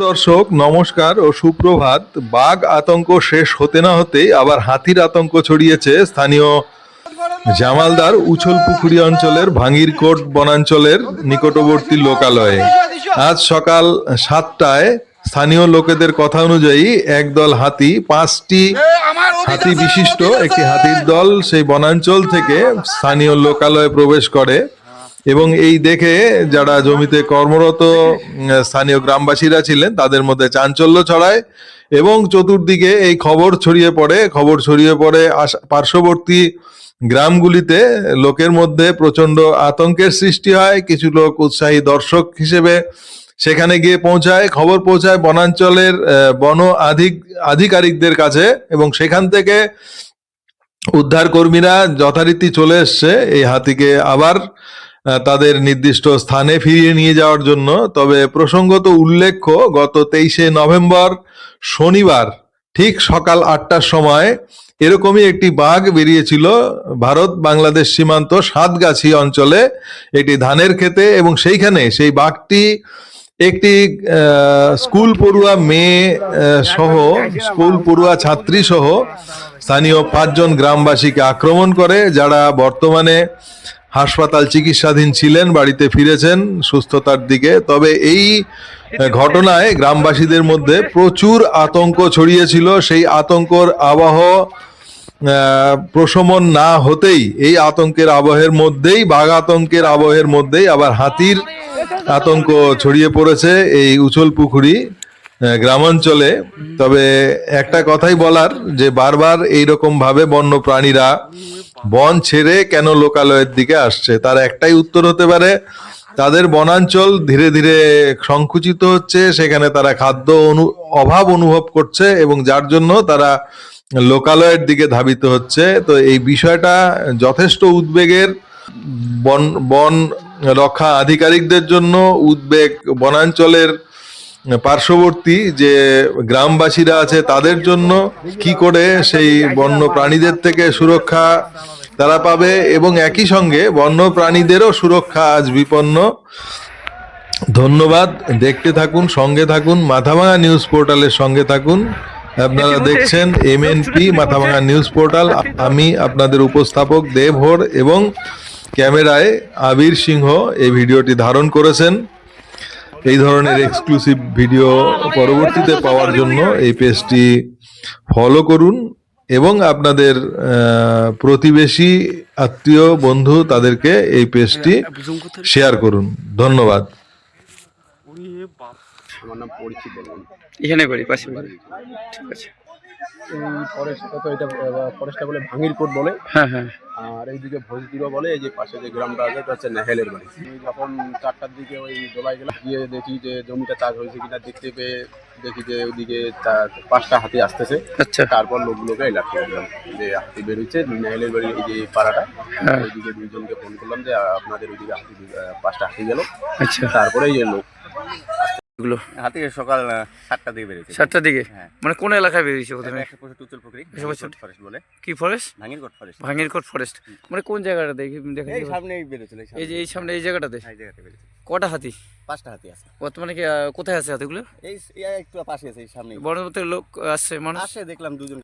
দর্শক, নমস্কার ও সুপ্রভাত। বাঘ আতঙ্ক শেষ হতে না হতেই আবার হাতির আতঙ্ক ছড়িয়েছে স্থানীয় জামালদার উছল পুকুরি অঞ্চলের ভাঙিরকোট বনাঞ্চলের নিকটবর্তী লোকালয়ে। আজ সকাল সাতটায় স্থানীয় লোকেদের কথা অনুযায়ী একদল হাতি, পাঁচটি হাতি বিশিষ্ট একটি হাতির দল সেই বনাঞ্চল থেকে স্থানীয় লোকালয়ে প্রবেশ করে। এবং এই দেখে যারা জমিতে কর্মরত স্থানীয় গ্রামবাসীরা ছিলেন, তাদের মধ্যে চাঞ্চল্য ছড়ায় এবং চতুর্দিকে এই খবর ছড়িয়ে পড়ে, খবর ছড়িয়ে পড়ে পার্শ্ববর্তী গ্রামগুলিতে লোকের মধ্যে প্রচণ্ড আতঙ্কের সৃষ্টি হয়। কিছু লোক উৎসাহী দর্শক হিসেবে সেখানে গিয়ে পৌঁছায়, খবর পৌঁছায় বনাঞ্চলের বন আধিক, আধিকারিকদের কাছে এবং সেখান থেকে উদ্ধার কর্মীরা যথারীতি চলে এসছে। এই হাতিকে আবার তাদের নির্দিষ্ট স্থানে ফিরিয়ে নিয়ে যাওয়ার জন্য। তবে প্রসঙ্গত উল্লেখ্য, গত তেইশে নভেম্বর শনিবার ঠিক সকাল আটটার সময় এরকমই একটি বাঘ বেরিয়েছিল ভারত বাংলাদেশ সীমান্ত সাতগাছি অঞ্চলে এটি ধানের খেতে এবং সেইখানে সেই বাঘটি একটি স্কুল পড়ুয়া মেয়ে সহ, স্কুল পড়ুয়া ছাত্রী সহ স্থানীয় পাঁচজন গ্রামবাসীকে আক্রমণ করে, যারা বর্তমানে হাসপাতাল চিকিৎসাধীন ছিলেন, বাড়িতে ফিরেছেন সুস্থতার দিকে। তবে এই ঘটনায় গ্রামবাসীদের মধ্যে প্রচুর আতঙ্ক ছড়িয়েছিল। সেই আতঙ্কর আবহ প্রশমন না হতেই, এই আতঙ্কের আবহের মধ্যেই, বাঘ আতঙ্কের আবহের মধ্যেই আবার হাতির আতঙ্ক ছড়িয়ে পড়েছে এই উচল পুকুরি গ্রামাঞ্চলে। তবে একটা কথাই বলার, যে বারবার এইরকম ভাবে বন্য প্রাণীরা বন ছেড়ে কেন লোকালয়ের দিকে আসছে? তার একটাই উত্তর হতে পারে, তাদের বনাঞ্চল ধীরে ধীরে সংকুচিত হচ্ছে, সেখানে তারা খাদ্য অনু, অভাব অনুভব করছে এবং যার জন্য তারা লোকালয়ের দিকে ধাবিত হচ্ছে। তো এই বিষয়টা যথেষ্ট উদ্বেগের বন বন রক্ষা আধিকারিকদের জন্য উদ্বেগ বনাঞ্চলের পার্শ্ববর্তী যে গ্রামবাসীরা আছে তাদের জন্য কি করে সেই বন্য প্রাণীদের থেকে সুরক্ষা তারা পাবে এবং একই সঙ্গে বন্য প্রাণীদেরও সুরক্ষা আজ বিপন্ন। ধন্যবাদ। দেখতে থাকুন সঙ্গে থাকুন। মাথাভাঙা নিউজ পোর্টালের সঙ্গে থাকুন। আপনারা দেখছেন এমএনপি মাথাভাঙা নিউজ পোর্টাল আমি আপনাদের উপস্থাপক দেব হোর এবং ক্যামেরায় আবির সিংহ এই ভিডিওটি ধারণ করেছেন এই ধরনের এক্সক্লুসিভ ভিডিও পরবর্তীতে পাওয়ার জন্য এই পেজটি ফলো করুন এবং আপনাদের প্রতিবেশী আত্মীয় বন্ধু তাদেরকে এই পেজটি শেয়ার করুন। ধন্যবাদ। আমার নাম পরিচিত এখানে করি পাশে ঠিক আছে। এই ফরেস্টটা তো এটা ফরেস্টটা বলে ভাঙির কোট বলে। হ্যাঁ হ্যাঁ। আর এইদিকে ভোজদিবা বলে এই যে পাশে যে গ্রামটা আছে হচ্ছে নেহেলের বাড়ি। যখন চারটার দিকে ওই দোলায় গেলাম গিয়ে দেখি যে জমিটা চাষ হয়েছে কিনা দেখতে পেয়ে দেখি যে ওইদিকে পাঁচটা হাতি আসতেছে। আচ্ছা। তারপর লোকগুলোকে এলার্ট করে দিলাম যে হাতি বেরোচ্ছে নেহেলের বাড়ি এই যে পাড়াটা। হ্যাঁ। ওইদিকে দুইজনকে ফোন করলাম যে আপনাদের ওইদিকে হাতি পাঁচটা হাতি গেল। আচ্ছা। তারপরে এই যে লোক এগুলো? হাতি সকাল সাতটার দিকে বেরিয়েছে। সাতটার দিকে? হ্যাঁ। মানে কোন এলাকায় বেরিয়েছে প্রথমে? পুকুরি ফরেস্ট বলে। কি forest Bhangirkot forest Bhangirkot forest মানে কোন জায়গাটা দেখি দেখা এই যাবে? সামনেই এই এই যে এই সামনে এই জায়গাটাতে? এই জায়গাতে বেরিয়েছে কটা হাতি? পাঁচটা হাতি আছে। বর্তমানে কি কোথায় আছে হাতিগুলো? এই একটু পাশে আছে এই সামনে বড় লোক আসছে মানুষ? আসে দেখলাম দুজন।